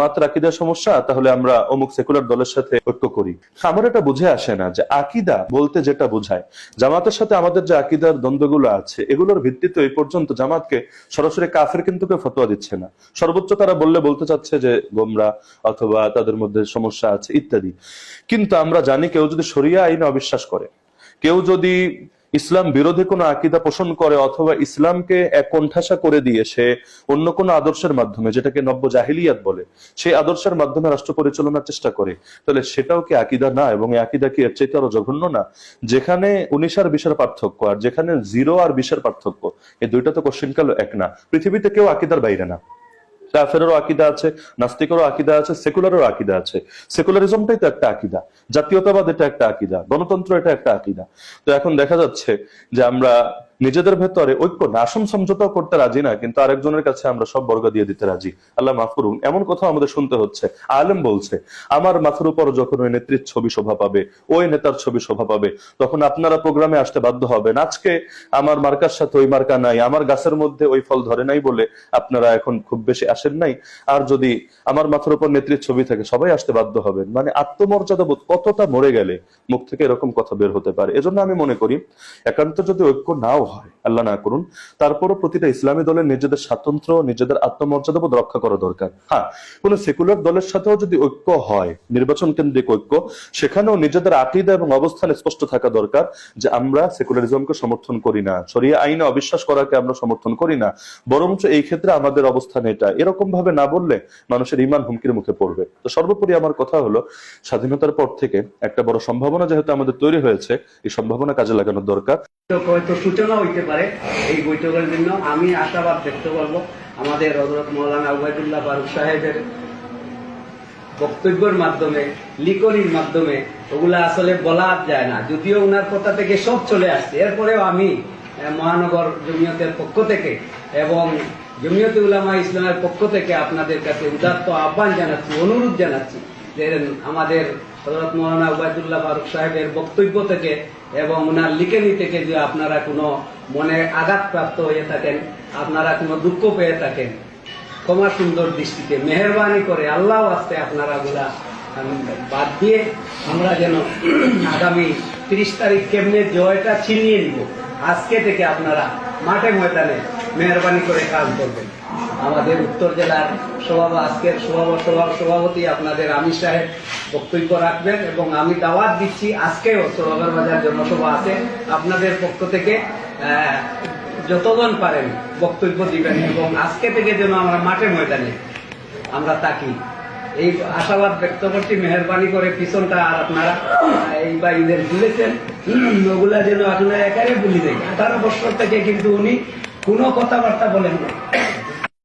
মাত্র আকিদার সমস্যা, তাহলে আমরা অমুক সেকুলার দলের সাথে ঐক্য করি। আমার এটা বুঝে আসে না যে আকিদা বলতে যেটা বোঝায়। জামাতের সাথে আমাদের যে আকিদার দ্বন্দ্বগুলো আছে, এগুলোর ভিত্তিতে এই পর্যন্ত জামাতকে সরাসরি কাফের কিন্তু কেউ ফতোয়া দিচ্ছে না। সর্বোচ্চ তারা বললে বলতে চাচ্ছে যে গোমরা অথবা তাদের মধ্যে সমস্যা আছে, ইত্যাদি। কিন্তু আমরা জানি কেউ যদি শরিয়া আইনে অবিশ্বাস করে, কেউ যদি ইসলাম বিরোধী কোনো আকিদা পোষণ করে অথবা ইসলামকে এক কোণঠাসা করে দিয়ে সে অন্য কোনো আদর্শের মাধ্যমে, যেটাকে নব্য জাহিলিয়াত বলে, সেই আদর্শের মাধ্যমে রাষ্ট্র পরিচালনার চেষ্টা করে। তাহলে সেটাও কি আকিদা না এবং এই আকিদা কি এর চাইতে আরও জঘন্য না? যেখানে উনিশ আর বিশের পার্থক্য আর যেখানে জিরো আর বিশের পার্থক্য, এই দুইটা তো কোশ্চিন কাল এক না। পৃথিবীতে কেউ আকিদার বাইরে না। কাফেরেরও আকিদা আছে, নাস্তিকেরও আকিদা আছে, সেকুলারেরও আকিদা আছে। সেকুলারিজমটাই তো একটা আকিদা, জাতীয়তাবাদ এটা একটা আকিদা, গণতন্ত্র এটা একটা আকিদা। তো এখন দেখা যাচ্ছে যে আমরা নিজেদের ভেতরে ঐক্য না আসন সমঝোতাও করতে রাজি না কিন্তু আরেকজনের কাছে আমরা সব বর্গ দিয়ে দিতে রাজি। আল্লাহ মাফ করুন, এমন কথা আমাদের শুনতে হচ্ছে। আলেম বলছে, আমার মাথার উপর যখন ওই নেত্রীর ছবি শোভা পাবে, ওই নেতার ছবি শোভা পাবে, তখন আপনারা প্রোগ্রামে আসতে বাধ্য হবেন। আজকে আমার মার্কার সাথে ওই মার্কা নাই, আমার গাছের মধ্যে ওই ফল ধরে নাই বলে আপনারা এখন খুব বেশি আসেন নাই। আর যদি আমার মাথার উপর নেত্রীর ছবি থাকে, সবাই আসতে বাধ্য হবেন। মানে আত্মমর্যাদা বোধ কতটা মরে গেলে মুখ থেকে এরকম কথা বের হতে পারে? এজন্য আমি মনে করি, একান্ত যদি ঐক্য নাও হয়। আল্লাহ না করুন। তারপরও প্রতিটা ইসলামী দলের নিজেদের স্বাতন্ত্র নিজেদের আত্মমর্যাদা বোধ রক্ষা করা দরকার। হ্যাঁ কোন সেকুলার দলের সাথেও যদি ঐক্য হয়, নির্বাচন কেন্দ্রিক ঐক্য, সেখানেও নিজেদের আকিদা এবং অবস্থান স্পষ্ট থাকা দরকার যে আমরা সেকুলারিজমকে সমর্থন করি না সরিয়ে আইনে অবিশ্বাস করাকে আমরা সমর্থন করি না। বরঞ্চ এই ক্ষেত্রে আমাদের অবস্থান এটা। এরকম ভাবে না বললে মানুষের ইমান হুমকির মুখে পড়বে। তো সর্বোপরি আমার কথা হলো, স্বাধীনতার পর থেকে একটা বড় সম্ভাবনা যেহেতু আমাদের তৈরি হয়েছে, এই সম্ভাবনা কাজে লাগানোর দরকার। হয়তো সূচনা হইতে পারে এই বৈঠকের জন্য আমি আশাবাদ আমাদের হজরত মৌলানা উবায়দুল্লাহ ফারুক সাহেবের বক্তব্যের মাধ্যমে মাধ্যমে ওগুলা আসলে বলা যায় না। যদিও ওনার কথা থেকে সব চলে আসছে। এরপরেও আমি মহানগর জমিয়তের পক্ষ থেকে এবং জমিয়তে উলামা ইসলামের পক্ষ থেকে আপনাদের কাছে উদাত্ত আহ্বান জানাচ্ছি, অনুরোধ জানাচ্ছি যে আমাদের হজরত মৌলানা উবায়দুল্লাহ ফারুক সাহেবের বক্তব্য থেকে এবং ওনার লিখেনি থেকে যে আপনারা কোনো মনে আঘাতপ্রাপ্ত হয়ে থাকেন, আপনারা কোনো দুঃখ পেয়ে থাকেন, ক্ষমা সুন্দর দৃষ্টিতে মেহরবানি করে আল্লাহ আসতে আপনারা গুলা বাদ দিয়ে আমরা যেন আগামী তিরিশ তারিখ কেমনে জয়টা ছিনিয়ে নিব। আজকে থেকে আপনারা মাঠে ময়দানে মেহরবানি করে কাজ করবেন। আমাদের উত্তর জেলার সভাপতি আজকের সভাপতি সভাপতি আপনাদের আমির সাহেব বক্তব্য রাখবেন এবং আমি দাওয়াত দিচ্ছি। আজকেও সরোবর বাজার জনসভা আছে। আপনাদের পক্ষ থেকে যতজন পারেন বক্তব্য দিবেন এবং আজকে থেকে যেন আমরা মাঠে ময়দানে আমরা তাকি এই আশাবাদ ব্যক্ত করছি। মেহরবানি করে পিছনটা আর আপনারা এই বা ঈদের ভুলেছেন ওগুলা যেন আপনারা একারে ভুলি দেয় আঠারো বছর থেকে কিন্তু উনি কোনো কথাবার্তা বলেন না